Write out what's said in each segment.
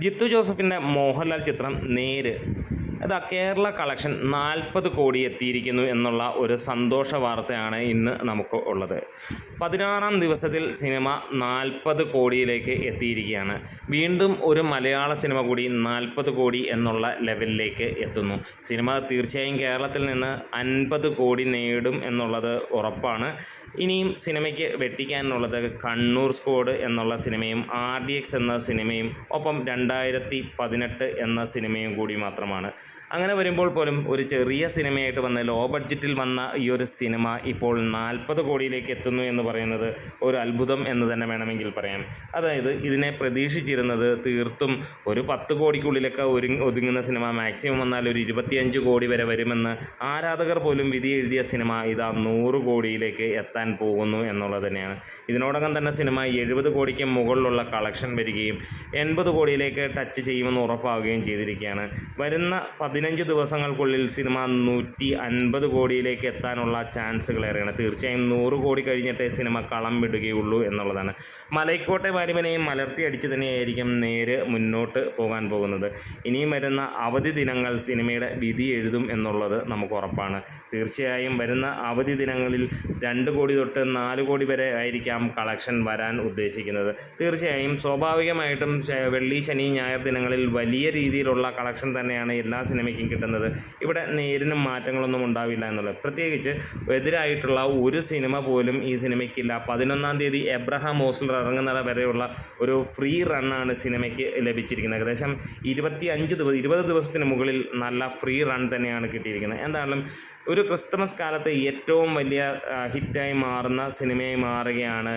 ജിത്തു ജോസഫിന്റെ മോഹൻലാൽ ചിത്രം നേര്. അതാ കേരള കളക്ഷൻ നാൽപ്പത് കോടി എത്തിയിരിക്കുന്നു എന്നുള്ള ഒരു സന്തോഷ വാർത്തയാണ് ഇന്ന് നമുക്ക് ഉള്ളത്. പതിനാറാം ദിവസത്തിൽ സിനിമ നാൽപ്പത് കോടിയിലേക്ക് എത്തിയിരിക്കുകയാണ്. വീണ്ടും ഒരു മലയാള സിനിമ കൂടി നാൽപ്പത് കോടി എന്നുള്ള ലെവലിലേക്ക് എത്തുന്നു. സിനിമ തീർച്ചയായും കേരളത്തിൽ നിന്ന് അൻപത് കോടി നേടും എന്നുള്ളത് ഉറപ്പാണ്. ഇനിയും സിനിമയ്ക്ക് വെട്ടിക്കാനുള്ളത് കണ്ണൂർ സ്കോഡ് എന്നുള്ള സിനിമയും ആർ ഡി എക്സ് എന്ന സിനിമയും ഒപ്പം രണ്ടായിരത്തി പതിനെട്ട് എന്ന സിനിമയും കൂടി മാത്രമാണ്. അങ്ങനെ വരുമ്പോൾ പോലും ഒരു ചെറിയ സിനിമയായിട്ട് വന്ന ലോ ബഡ്ജറ്റിൽ വന്ന ഈ ഒരു സിനിമ ഇപ്പോൾ നാൽപ്പത് കോടിയിലേക്ക് എത്തുന്നു എന്ന് പറയുന്നത് ഒരു അത്ഭുതം എന്ന് തന്നെ വേണമെങ്കിൽ പറയാം. അതായത് ഇതിനെ പ്രതീക്ഷിച്ചിരുന്നത് തീർത്തും ഒരു പത്ത് കോടിക്കുള്ളിലൊക്കെ ഒരു ഒതുങ്ങുന്ന സിനിമ മാക്സിമം വന്നാൽ ഒരു ഇരുപത്തിയഞ്ച് കോടി വരെ വരുമെന്ന് ആരാധകർ പോലും വിധി എഴുതിയ സിനിമ ഇതാ നൂറ് കോടിയിലേക്ക് എത്താൻ പോകുന്നു എന്നുള്ളത് തന്നെയാണ്. ഇതിനോടകം തന്നെ സിനിമ എഴുപത് കോടിക്ക് മുകളിലുള്ള കളക്ഷൻ വരികയും എൺപത് കോടിയിലേക്ക് ടച്ച് ചെയ്യുമെന്ന് ഉറപ്പാവുകയും ചെയ്തിരിക്കുകയാണ്. വരുന്ന പതിനഞ്ച് ദിവസങ്ങൾക്കുള്ളിൽ സിനിമ നൂറ്റി അൻപത് കോടിയിലേക്ക് എത്താനുള്ള ചാൻസുകൾ ഏറെയാണ് തീർച്ചയായും നൂറ് കോടി കഴിഞ്ഞിട്ടേ സിനിമ കളം വിടുകയുള്ളൂ എന്നുള്ളതാണ്. മലൈക്കോട്ടെ വാരിവനെയും മലർത്തി അടിച്ച് തന്നെയായിരിക്കും നേര് മുന്നോട്ട് പോകാൻ പോകുന്നത്. ഇനിയും വരുന്ന അവധി ദിനങ്ങൾ സിനിമയുടെ വിധി എഴുതും എന്നുള്ളത് നമുക്ക് ഉറപ്പാണ്. തീർച്ചയായും വരുന്ന അവധി ദിനങ്ങളിൽ രണ്ട് കോടി തൊട്ട് നാല് കോടി വരെ ആയിരിക്കാം കളക്ഷൻ വരാൻ ഉദ്ദേശിക്കുന്നത്. തീർച്ചയായും സ്വാഭാവികമായിട്ടും വെള്ളി ശനി ഞായർ ദിനങ്ങളിൽ വലിയ രീതിയിലുള്ള കളക്ഷൻ തന്നെയാണ് എല്ലാ സിനിമയ്ക്കും കിട്ടുന്നത്? ഇവിടെ നേരിനും മാറ്റങ്ങളൊന്നും ഉണ്ടാവില്ല എന്നുള്ളത്. പ്രത്യേകിച്ച് എതിരായിട്ടുള്ള ഒരു സിനിമ പോലും ഈ സിനിമയ്ക്കില്ല. പതിനൊന്നാം തീയതി എബ്രഹാം ഓസ്ലർ ഇറങ്ങുന്നത് വരെയുള്ള ഒരു ഫ്രീ റണ്ണാണ് സിനിമയ്ക്ക് ലഭിച്ചിരിക്കുന്നത്. ഏകദേശം ഇരുപത്തി അഞ്ച് ദിവസം ഇരുപത് ദിവസത്തിന് മുകളിൽ നല്ല ഫ്രീ റൺ തന്നെയാണ് കിട്ടിയിരിക്കുന്നത്. എന്തായാലും ഒരു ക്രിസ്മസ് കാലത്ത് ഏറ്റവും വലിയ ഹിറ്റായി മാറുന്ന സിനിമയായി മാറുകയാണ്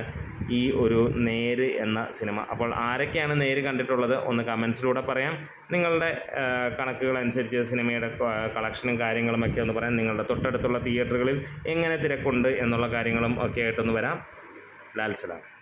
ഈ ഒരു നേര് എന്ന സിനിമ. അപ്പോൾ ആരൊക്കെയാണ് നേര് കണ്ടിട്ടുള്ളത്? ഒന്ന് കമൻസിലൂടെ പറയാം. നിങ്ങളുടെ കണക്കുകൾ അനുസരിച്ച് സിനിമയുടെ കളക്ഷനും കാര്യങ്ങളും ഒക്കെ ഒന്ന് പറയാം. നിങ്ങളുടെ തൊട്ടടുത്തുള്ള തിയേറ്ററുകളിൽ എങ്ങനെ തിരക്കുണ്ട് എന്നുള്ള കാര്യങ്ങളും ഒക്കെ ആയിട്ടൊന്ന് വരാം. ലാൽ സലാം.